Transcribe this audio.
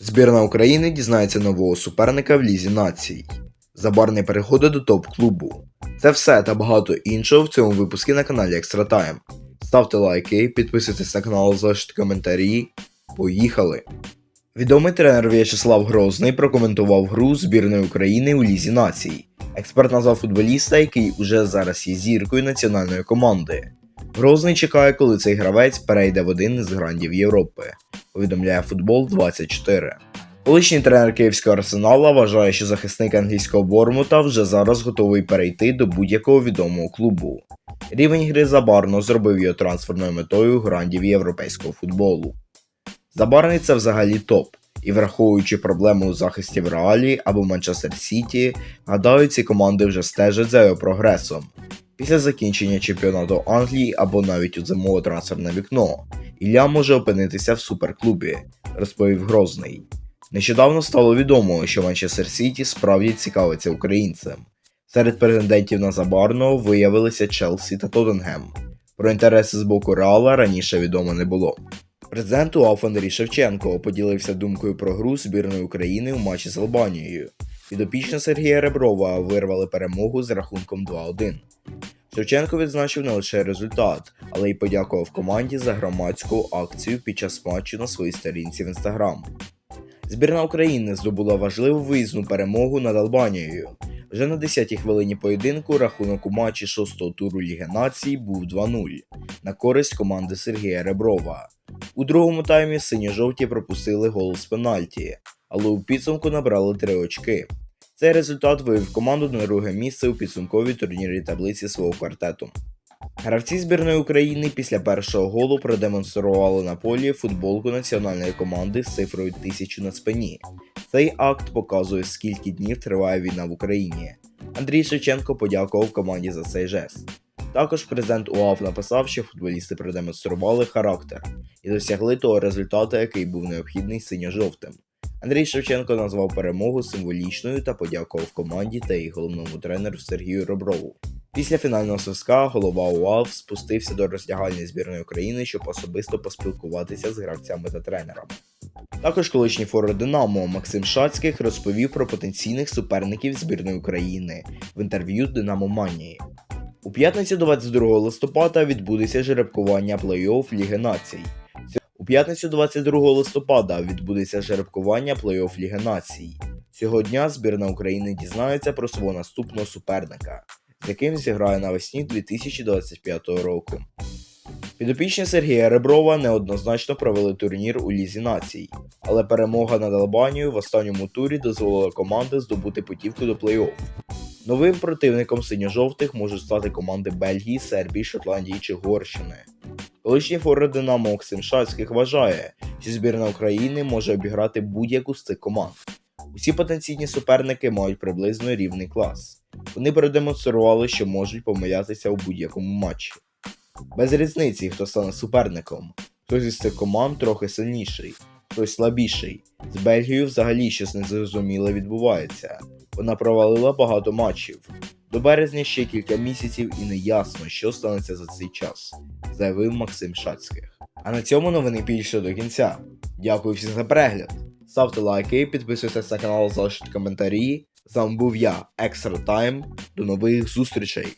Збірна України дізнається нового суперника в Лізі націй. Забарний переходить до топ-клубу. Це все та багато іншого в цьому випуску на каналі Extra Time. Ставте лайки, підписуйтесь на канал, залиште коментарі. Поїхали! Відомий тренер В'ячеслав Грозний прокоментував гру збірної України у Лізі націй. Експерт назвав футболіста, який уже зараз є зіркою національної команди. Грозний чекає, коли цей гравець перейде в один із грандів Європи, повідомляє футбол 24. Колишній тренер київського арсенала вважає, що захисник англійського Бормута вже зараз готовий перейти до будь-якого відомого клубу. Рівень гри Забарно зробив його трансферною метою грандів європейського футболу. Забарний це взагалі топ, і враховуючи проблеми у захисті в Реалі або Манчестер Сіті, гадаю, ці команди вже стежать за його прогресом. Після закінчення чемпіонату Англії або навіть у зимове трансферне вікно, Ілля може опинитися в суперклубі, розповів Грозний. Нещодавно стало відомо, що Манчестер Сіті справді цікавиться українцем. Серед претендентів на Забарного виявилися Челсі та Тоттенгем. Про інтереси з боку Реала раніше відомо не було. Президент УАФ Андрій Шевченко поділився думкою про гру збірної України у матчі з Албанією. Підопічна Сергія Реброва вирвали перемогу з рахунком 2-1. Шевченко відзначив не лише результат, але й подякував команді за громадську акцію під час матчу на своїй сторінці в інстаграм. Збірна України здобула важливу виїзну перемогу над Албанією. Вже на 10-й хвилині поєдинку рахунок у матчі 6-го туру Ліги Націй був 2-0 на користь команди Сергія Реброва. У другому таймі синьо-жовті пропустили гол з пенальті, але у підсумку набрали 3 очки. Цей результат вивів команду на друге місце у підсумковій турнірній таблиці свого квартету. Гравці збірної України після першого голу продемонстрували на полі футболку національної команди з цифрою 1000 на спині. Цей акт показує, скільки днів триває війна в Україні. Андрій Шевченко подякував команді за цей жест. Також президент УАФ написав, що футболісти продемонстрували характер і досягли того результату, який був необхідний синьо-жовтим. Андрій Шевченко назвав перемогу символічною та подякував команді та її головному тренеру Сергію Роброву. Після фінального свистка голова УАФ спустився до роздягальної збірної України, щоб особисто поспілкуватися з гравцями та тренерами. Також колишній форвард Динамо Максим Шацьких розповів про потенційних суперників збірної України в інтерв'ю Динамо Манії. У п'ятницю 22 листопада відбудеться жеребкування плей-офф Ліги Націй. П'ятницю 22 листопада відбудеться жеребкування плей-офф Ліги Націй. Цього дня збірна України дізнається про свого наступного суперника, з яким зіграє навесні 2025 року. Підопічні Сергія Реброва неоднозначно провели турнір у Лізі націй, але перемога над Албанією в останньому турі дозволила команді здобути путівку до плей-офф. Новим противником синьо-жовтих можуть стати команди Бельгії, Сербії, Шотландії чи Горщини. Колишній форвард Динамо Максим Шацьких вважає, що збірна України може обіграти будь-яку з цих команд. Усі потенційні суперники мають приблизно рівний клас. Вони продемонстрували, що можуть помилятися у будь-якому матчі. Без різниці, хто стане суперником. Хтось із цих команд трохи сильніший, хтось слабіший. З Бельгією взагалі щось незрозуміле відбувається. Вона провалила багато матчів. До березня ще кілька місяців і не ясно, що станеться за цей час, заявив Максим Шацьких. А на цьому новини більше до кінця. Дякую всім за перегляд. Ставте лайки, підписуйтесь на канал, залишіть коментарі. З вами був я, Extra Time. До нових зустрічей!